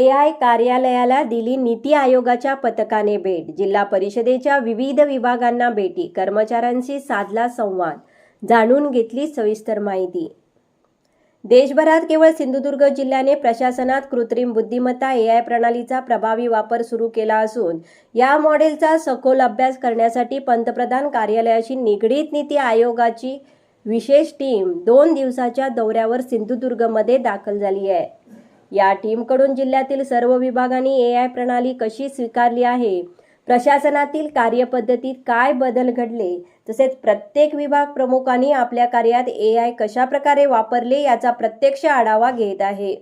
ए I कार्यालयाला दिली नीती आयोगाच्या पथकाने भेट. जिल्हा परिषदेच्या विविध विभागांना भेटी. कर्मचाऱ्यांशी साधला संवाद. जाणून घेतली सविस्तर माहिती. देशभरात केवळ सिंधुदुर्ग जिल्ह्याने प्रशासनात कृत्रिम बुद्धिमत्ता ए आय प्रणालीचा प्रभावी वापर सुरू केला असून या मॉडेलचा सखोल अभ्यास करण्यासाठी पंतप्रधान कार्यालयाशी निगडीत नीती आयोगाची विशेष टीम दोन दिवसाच्या दौऱ्यावर सिंधुदुर्गमध्ये दाखल झाली आहे. या टीमकडून जिल्ह्यातील सर्व विभागांनी ए आय प्रणाली कशी स्वीकारली आहे? प्रशासनातील कार्यपद्धतीत काय बदल घडले? तसेच प्रत्येक विभाग प्रमुखांनी आपल्या कार्यात ए आय कशा प्रकारे वापरले याचा प्रत्यक्ष आढावा घेत आहे.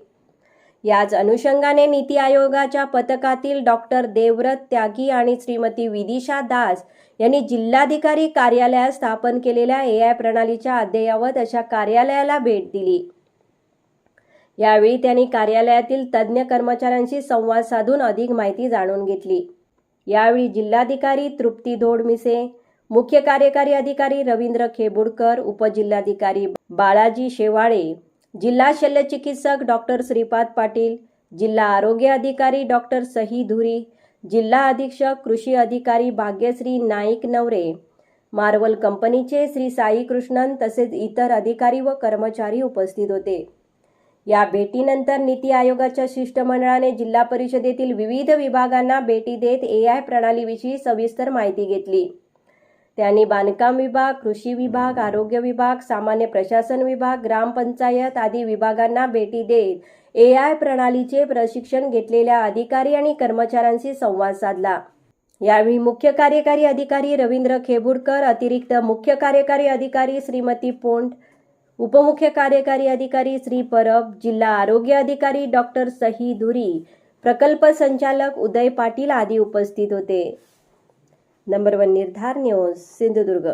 याच अनुषंगाने नीती आयोगाच्या पथकातील डॉक्टर देवव्रत त्यागी आणि श्रीमती विदिशा दास यांनी जिल्हाधिकारी कार्यालयात स्थापन केलेल्या ए आय प्रणालीच्या अद्ययावत अशा कार्यालयाला भेट दिली. यावेळी त्यांनी कार्यालयातील तज्ज्ञ कर्मचाऱ्यांशी संवाद साधून अधिक माहिती जाणून घेतली. यावेळी जिल्हाधिकारी तृप्ती धोडमिसे मुख्य कार्यकारी अधिकारी रवींद्र खेबुडकर उपजिल्हाधिकारी बाळाजी शेवाळे जिल्हा शल्यचिकित्सक डॉक्टर श्रीपाद पाटील जिल्हा आरोग्य अधिकारी डॉक्टर सही धुरी जिल्हा अधीक्षक कृषी अधिकारी भाग्यश्री नाईक नवरे मार्वल कंपनीचे श्री साई कृष्णन तसेच इतर अधिकारी व कर्मचारी उपस्थित होते. या भेटीनंतर नीती आयोगाच्या शिष्टमंडळाने जिल्हा परिषदेतील विविध विभागांना भेटी देत ए आय प्रणालीविषयी सविस्तर माहिती घेतली. त्यांनी बांधकाम विभाग कृषी विभाग आरोग्य विभाग सामान्य प्रशासन विभाग ग्रामपंचायत आदी विभागांना भेटी देत ए आय प्रणालीचे प्रशिक्षण घेतलेल्या अधिकारी आणि कर्मचाऱ्यांशी संवाद साधला. यावेळी मुख्य कार्यकारी अधिकारी रवींद्र खेबुडकर अतिरिक्त मुख्य कार्यकारी अधिकारी श्रीमती पोंट उपमुख्य कार्यकारी अधिकारी श्री परब जिल्हा आरोग्य अधिकारी डॉक्टर सही धुरी प्रकल्प संचालक उदय पाटील आदी उपस्थित होते. Number one Nirdhar news Sindhudurg.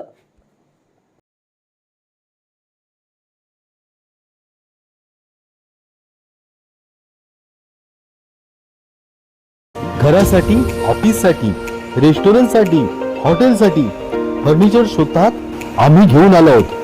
घरासाठी ऑफिससाठी रेस्टॉरंटसाठी हॉटेलसाठी फर्निचर शोधतात आम्ही घेऊन आलो आहोत.